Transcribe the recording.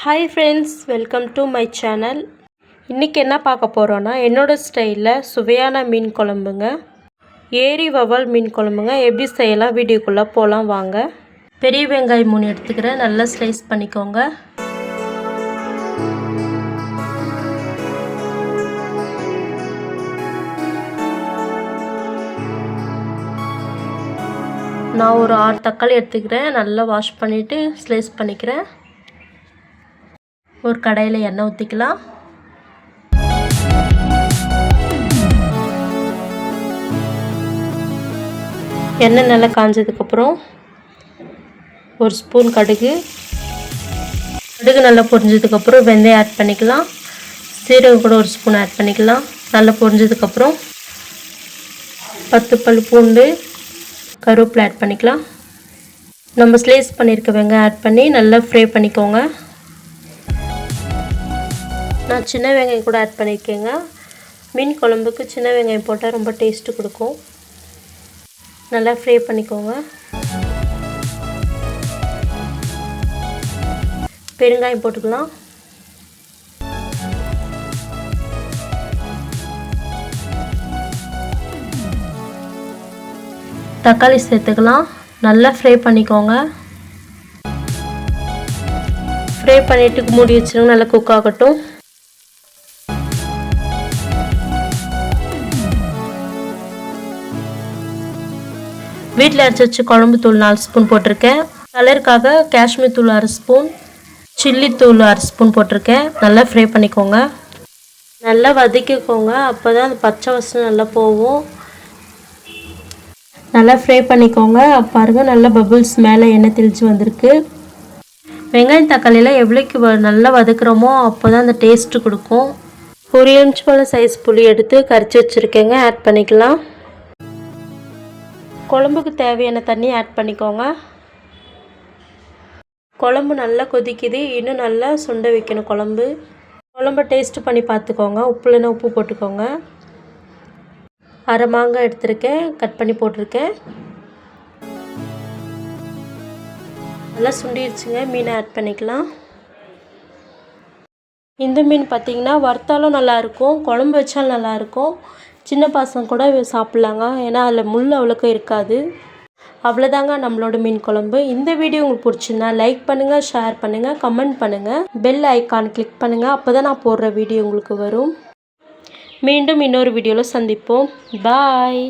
Hi friends welcome to my channel இன்றைக்கி என்ன பார்க்க போகிறோன்னா என்னோடய ஸ்டைலில் சுவையான மீன் குழம்புங்க. ஏரி வவல் மீன் குழம்புங்க. எப்படி செய்யலாம் வீடியோக்குள்ளே போகலாம் வாங்க. பெரிய வெங்காயம் மூணு எடுத்துக்கிறேன். நல்லா ஸ்லைஸ் பண்ணிக்கோங்க. நான் ஒரு ஆறு தக்காளி எடுத்துக்கிறேன். நல்லா வாஷ் பண்ணிவிட்டு ஸ்லைஸ் பண்ணிக்கிறேன். ஒரு கடையில் எண்ணெய் ஊற்றிக்கலாம் எண்ணெய் நல்லா காஞ்சதுக்கப்புறம் ஒரு ஸ்பூன் கடுகு. கடுகு நல்லா பொரிஞ்சதுக்கப்புறம் வெந்தயம் ஆட் பண்ணிக்கலாம். சீரகம் கூட ஒரு ஸ்பூன் ஆட் பண்ணிக்கலாம். நல்லா பொரிஞ்சதுக்கப்புறம் பத்து பல் பூண்டு கருவேப்பிலை ஆட் பண்ணிக்கலாம். நம்ம ஸ்லேஸ் பண்ணியிருக்க வெங்காயம் ஆட் பண்ணி நல்லா ஃப்ரை பண்ணிக்கோங்க. நான் சின்ன வெங்காயம் கூட ஆட் பண்ணியிருக்கேங்க மீன் குழம்புக்கு சின்ன வெங்காயம் போட்டால் ரொம்ப டேஸ்ட்டு கொடுக்கும். நல்லா ஃப்ரை பண்ணிக்கோங்க. பெருங்காயம் போட்டுக்கலாம். தக்காளி சேர்த்துக்கலாம். நல்லா ஃப்ரை பண்ணிக்கோங்க. ஃப்ரை பண்ணிவிட்டு மூடி வச்சுருங்க நல்லா குக் ஆகட்டும். வீட்டில் அரைச்சி வச்சு குழம்பு தூள் நாலு ஸ்பூன் போட்டிருக்கேன். கலருக்காக காஷ்மீர் தூள் அரை ஸ்பூன் சில்லி தூள் அரை ஸ்பூன் போட்டிருக்கேன். நல்லா ஃப்ரை பண்ணிக்கோங்க. நல்லா வதக்கிக்கோங்க. அப்போ தான் அந்த பச்சை வசம் நல்லா போகும். நல்லா ஃப்ரை பண்ணிக்கோங்க. பாருங்கள் நல்லா பபுள்ஸ் மேலே எண்ணெய் தெளித்து வந்திருக்கு. வெங்காயம் தக்காளியெலாம் எவ்வளோக்கு வ நல்லா வதக்குறோமோ அப்போ தான் அந்த டேஸ்ட்டு கொடுக்கும். ஒரு இன்ச் போல் சைஸ் புளி எடுத்து கரைச்சி வச்சுருக்கேங்க. ஆட் பண்ணிக்கலாம். குழம்புக்கு தேவையான தண்ணி ஆட் பண்ணிக்கோங்க. குழம்பு நல்லா கொதிக்குது. இன்னும் நல்லா சுண்ட வைக்கணும் குழம்பு. குழம்ப டேஸ்ட்டு பண்ணி பார்த்துக்கோங்க. உப்புலன்னா உப்பு போட்டுக்கோங்க. அரை மாங்காய் எடுத்திருக்கேன். கட் பண்ணி போட்டிருக்கேன். நல்லா சுண்டிடுச்சுங்க மீனை ஆட் பண்ணிக்கலாம். இந்த மீன் பார்த்திங்கன்னா வறுத்தாலும் நல்லாயிருக்கும் குழம்பு வச்சாலும் நல்லாயிருக்கும் சின்ன பசங்க கூட சாப்பிட்லாங்க. ஏன்னா அதில் முள் அவ்வளோக்கு இருக்காது. அவ்வளோதாங்க நம்மளோட மீன் குழம்பு. இந்த வீடியோ உங்களுக்கு பிடிச்சிருந்தா லைக் பண்ணுங்கள் ஷேர் பண்ணுங்கள் கமெண்ட் பண்ணுங்கள் பெல் ஐக்கான் கிளிக் பண்ணுங்கள் அப்போ தான் நான் போடுற வீடியோ உங்களுக்கு வரும். மீண்டும் இன்னொரு வீடியோவில் சந்திப்போம். பாய்